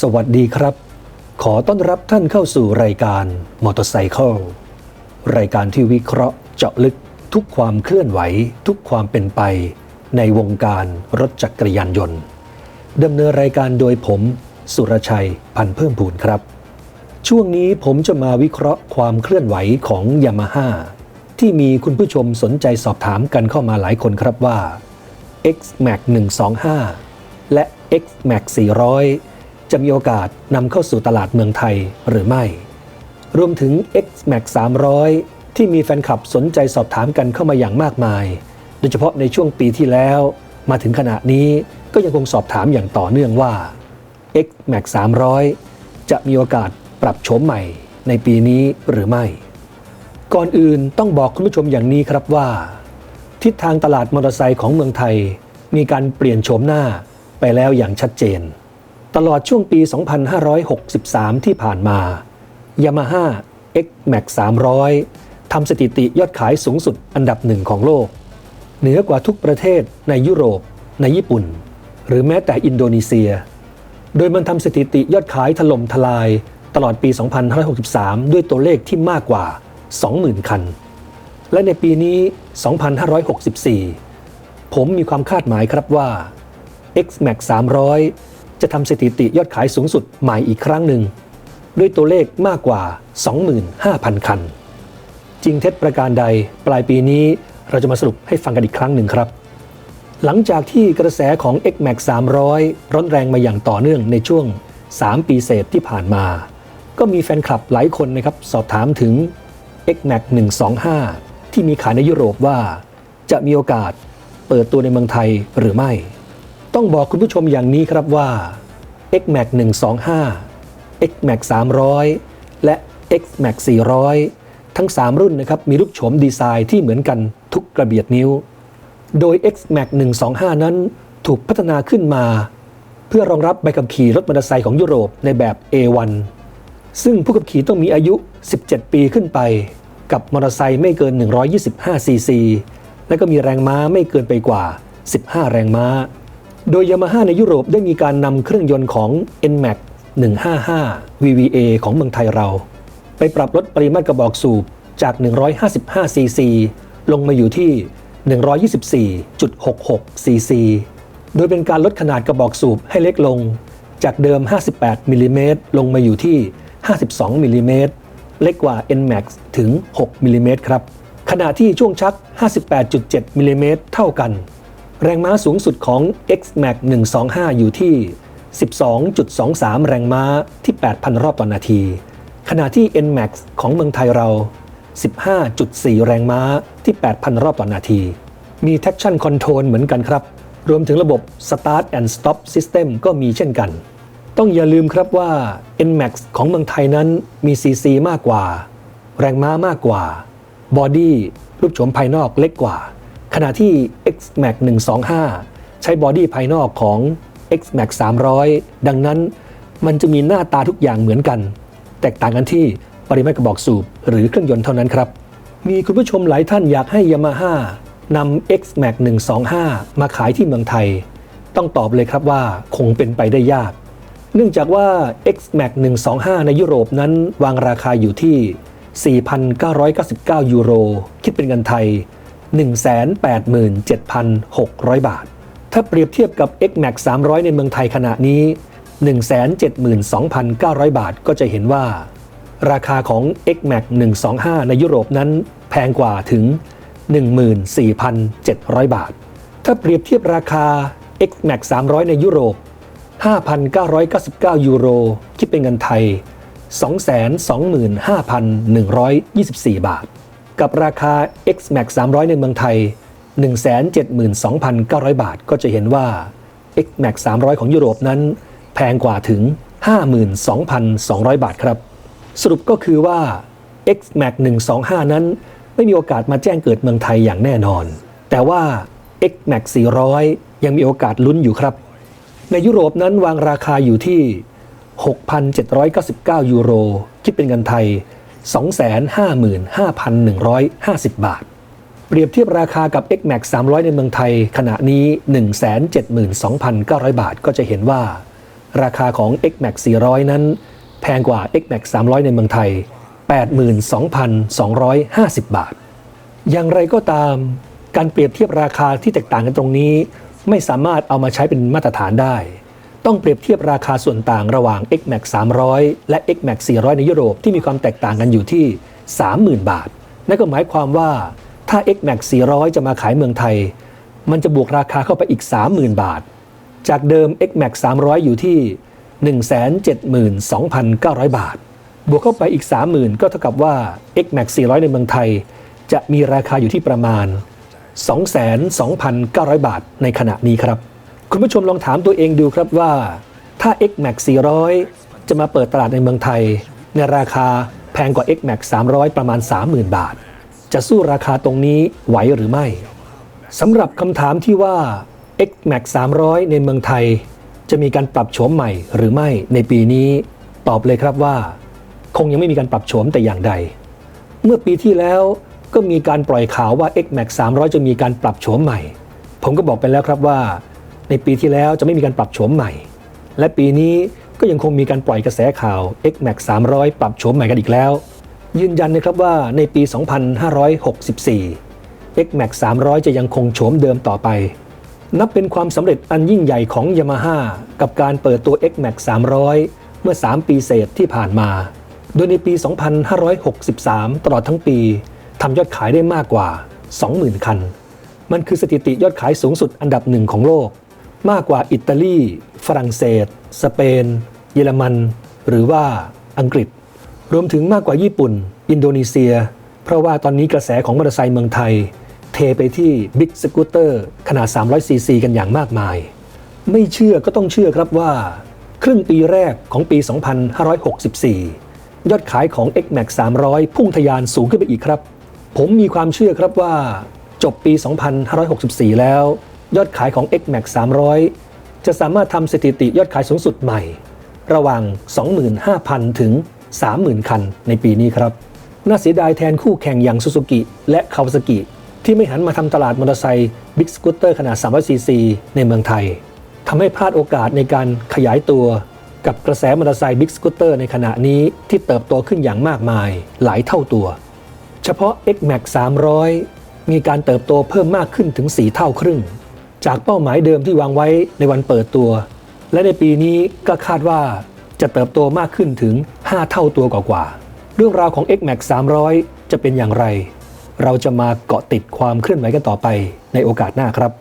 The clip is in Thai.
สวัสดีครับ ขอต้อนรับท่านเข้าสู่รายการมอเตอร์ไซค์รายการที่วิเคราะห์เจาะลึกทุกความเคลื่อนไหว ทุกความเป็นไป ในวงการรถจักรยานยนต์ดำเนินรายการโดยผม สุรชัยพันเพิ่มพูนครับ ช่วงนี้ผมจะมาวิเคราะห์ความเคลื่อนไหวของยามาฮ่าที่มีคุณผู้ชมสนใจสอบถามกันเข้ามาหลายคนครับว่า X-Max 125 และ X-Max 400 จะมีโอกาสนำเข้าสู่ตลาดเมืองไทยหรือไม่ รวมถึง X-Max 300 ที่มีแฟนคลับสนใจสอบถามกันเข้ามาอย่างมากมาย โดยเฉพาะในช่วงปีที่แล้ว มาถึงขณะนี้ก็ยังคงสอบถามอย่างต่อเนื่องว่า X-Max 300 จะมีโอกาสปรับโฉมใหม่ในปีนี้หรือไม่ ก่อนอื่นต้องบอกคุณผู้ชมอย่างนี้ครับว่า ทิศทางตลาดมอเตอร์ไซค์ของเมืองไทย มีการเปลี่ยนโฉมหน้าไปแล้วอย่างชัดเจน ตลอดช่วงปี 2563 ที่ผ่านมา Yamaha X-Max 300 ทำสถิติยอดขายสูงสุดอันดับหนึ่งของโลก เหนือกว่าทุกประเทศในยุโรป ในญี่ปุ่น หรือแม้แต่อินโดนีเซีย โดยมันทำสถิติยอดขายถล่มทลายตลอดปี 2563 ด้วยตัวเลขที่มากกว่า 20,000 คัน และในปีนี้ 2564 ผมมีความคาดหมายครับว่า X-Max 300 จะทำสถิติยอดขายสูงสุดใหม่อีกครั้งหนึ่ง ด้วยตัวเลขมากกว่า 25,000 คัน จริงเท็จประการใดปลายปีนี้เราจะมาสรุปให้ฟังกันอีกครั้งหนึ่งครับ หลังจากที่กระแสของ X-Max 300 ร้อนแรงมาอย่างต่อเนื่องในช่วง 3 ปีเศษที่ผ่านมา ก็มีแฟนคลับหลายคนนะครับสอบถามถึง X-Max 125 ที่มีขายในยุโรปว่า จะมีโอกาสเปิดตัวในเมืองไทยหรือไม่ ต้องบอกคุณผู้ชมอย่างนี้ครับว่า X-Max 125 X-Max 300 และ X-Max 400 ทั้ง 3 รุ่นนะครับมีรูปโฉมดีไซน์ที่เหมือนกันทุกกระเบียดนิ้ว โดย X-Max 125 นั้นถูกพัฒนาขึ้นมา เพื่อรองรับใบขับขี่รถมอเตอร์ไซค์ของยุโรปในแบบ A1 ซึ่งผู้ขับขี่ต้องมีอายุ 17 ปีขึ้นไป กับมอเตอร์ไซค์ไม่เกิน 125 ซีซี และก็มีแรงม้าไม่เกินไปกว่า 15 แรงม้า โดยยามาฮ่าในยุโรปได้มีการนำเครื่องยนต์ของ NMAX 155 VVA ของเมืองไทยเรา ไปปรับลดปริมาตรกระบอกสูบจาก 155 ซีซีลงมาอยู่ที่ 124.66 ซีซี โดยเป็นการลดขนาดกระบอกสูบให้เล็กลง จากเดิม 58มิลลิเมตรลงมาอยู่ที่ 52มิลลิเมตรเล็กกว่า NMAX ถึง 6มิลลิเมตรครับ ขณะที่ช่วงชัก 58.7มิลลิเมตรเท่ากัน แรงม้าสูงสุดของ X-Max 125 อยู่ที่ 12.23 แรงม้าที่ 8,000 รอบต่อนาที ขณะที่ NMAX ของเมืองไทยเรา 15.4 แรงม้าที่ 8,000 รอบต่อนาที มี traction control เหมือนกันครับ รวมถึงระบบ start and stop system ก็มีเช่นกัน ต้องอย่าลืมครับว่า NMAX ของเมืองไทยนั้นมี CC มากกว่า แรงม้ามากกว่า บอดี้รูปโฉมภายนอกเล็กกว่า ขณะที่ X-Max 125 ใช้บอดี้ภายนอกของ X-Max 300 ดังนั้นมันจะมีหน้าตาทุกอย่างเหมือนกัน แตกต่างกันที่ปริมาตรกระบอกสูบหรือเครื่องยนต์เท่านั้นครับ มีคุณผู้ชมหลายท่านอยากให้ Yamaha นำ X-Max 125 มาขายที่เมืองไทย ต้องตอบเลยครับว่าคงเป็นไปได้ยาก เนื่องจากว่า X-Max 125 ในยุโรปนั้นวางราคาอยู่ที่ 4,999 ยูโร คิดเป็นเงินไทย 187,600 บาท ถ้าเปรียบเทียบกับ X-Max 300 ในเมืองไทยขณะนี้ 172,900 บาทก็จะเห็นว่า ราคาของ X-Max 125 ในยุโรปนั้นแพงกว่าถึง 14,700 บาท ถ้าเปรียบเทียบราคา X-Max 300 ในยุโรป 5,999 ยูโร คิดเป็นเงินไทย 225,124 บาท กับราคา X-Max 300 ในเมืองไทย 172,900 บาท ก็จะเห็นว่า X-Max 300 ของยุโรปนั้น แพงกว่าถึง 52,200 บาทครับ สรุปก็คือว่า X-Max 125 นั้น ไม่มีโอกาสมาแจ้งเกิดเมืองไทยอย่างแน่นอน แต่ว่า X-Max 400 ยังมีโอกาสลุ้นอยู่ครับ ในยุโรปนั้นวางราคาอยู่ที่ 6,799 ยูโร คิดเป็นเงินไทย 255,150 บาท เปรียบเทียบราคากับ X-Max 300 ในเมืองไทย ขณะนี้ 172,900 บาทก็จะเห็นว่า ราคาของ X-Max 400 นั้น แพงกว่า X-Max 300 ในเมืองไทย 82,250 บาท อย่างไรก็ตาม การเปรียบเทียบราคาที่แตกต่างกันตรงนี้ ไม่สามารถเอามาใช้เป็นมาตรฐานได้ ต้องเปรียบเทียบราคาส่วนต่างระหว่าง X-Max 300 และ X-Max 400 ในยุโรปที่มีความแตกต่างกันอยู่ที่ 30,000 บาท นั่นก็หมายความว่าถ้า X-Max 400 จะมาขายเมืองไทย มันจะบวกราคาเข้าไปอีก 30,000 บาท จากเดิม X-Max 300 อยู่ที่ 172,900 บาท บวกเข้าไปอีก 30,000 ก็เท่ากับว่า X-Max 400 ในเมืองไทย จะมีราคาอยู่ที่ประมาณ 22,900 บาทในขณะนี้ครับ คุณผู้ชมลองถามตัวเองดูครับว่าถ้า X-Max 400 จะมาเปิดตลาดในเมืองไทย ในราคาแพงกว่า X-Max 300 ประมาณ 30,000 บาท จะสู้ราคาตรงนี้ไหวหรือไม่สำหรับคำถามที่ว่า X-Max 300 ในเมืองไทย จะมีการปรับโฉมใหม่หรือไม่ในปีนี้ ตอบเลยครับว่า คงยังไม่มีการปรับโฉมแต่อย่างใด เมื่อปีที่แล้วก็มีการปล่อยข่าวว่า X-Max 300 จะมีการปรับโฉมใหม่ ผมก็บอกไปแล้วครับว่า ในปีที่แล้วจะไม่มีการปรับโฉมใหม่ และปีนี้ก็ยังคงมีการปล่อยกระแสข่าว X-Max 300 ปรับโฉมใหม่กันอีกแล้ว ยืนยันนะครับว่าในปี 2564 X-Max 300 จะยังคงโฉมเดิมต่อไป นับเป็นความสำเร็จอันยิ่งใหญ่ของ Yamaha กับการเปิดตัว X-Max 300 เมื่อ 3 ปีเศษที่ผ่านมา โดยในปี 2563 ตลอดทั้งปีทำยอดขายได้มากกว่า 20,000 คัน มันคือสถิติยอดขายสูงสุดอันดับหนึ่งของโลก มากกว่าอิตาลี ฝรั่งเศส สเปน เยอรมัน หรือว่าอังกฤษ รวมถึงมากกว่าญี่ปุ่น อินโดนีเซีย เพราะว่าตอนนี้กระแสของมอเตอร์ไซค์เมืองไทย เทไปที่บิ๊กสกูตเตอร์ขนาด 300 ซีซีกันอย่างมากมาย ไม่เชื่อก็ต้องเชื่อครับว่า ครึ่งปีแรกของปี 2564 ยอดขายของ X-Max 300 พุ่งทะยานสูงขึ้นไปอีกครับ ผมมีความเชื่อครับว่า จบปี 2564 แล้ว ยอดขายของ X-Max 300 จะสามารถทำสถิติยอดขายสูงสุดใหม่ ระหว่าง 25,000 ถึง 30,000 คันในปีนี้ครับ น่าเสียดายแทนคู่แข่งอย่างซูซูกิและคาวาซากิที่ไม่หันมาทำตลาดมอเตอร์ไซค์บิ๊กสกูตเตอร์ขนาด 300ซีซีในเมืองไทยทำให้พลาดโอกาสในการขยายตัวกับกระแสมอเตอร์ไซค์บิ๊กสกูตเตอร์ในขณะนี้ที่เติบโตขึ้นอย่างมากมายหลายเท่าตัว เฉพาะ X-Max 300 มีการเติบโตเพิ่มมากขึ้นถึง 4 เท่าครึ่ง จากเป้าหมายเดิมที่วางไว้ในวันเปิดตัว และในปีนี้ก็คาดว่าจะเติบโตมากขึ้นถึง 5 เท่าตัวกว่าๆเรื่องราวของ X-Max 300 จะเป็นอย่างไร เราจะมาเกาะติดความเคลื่อนไหวกันต่อไปในโอกาสหน้าครับ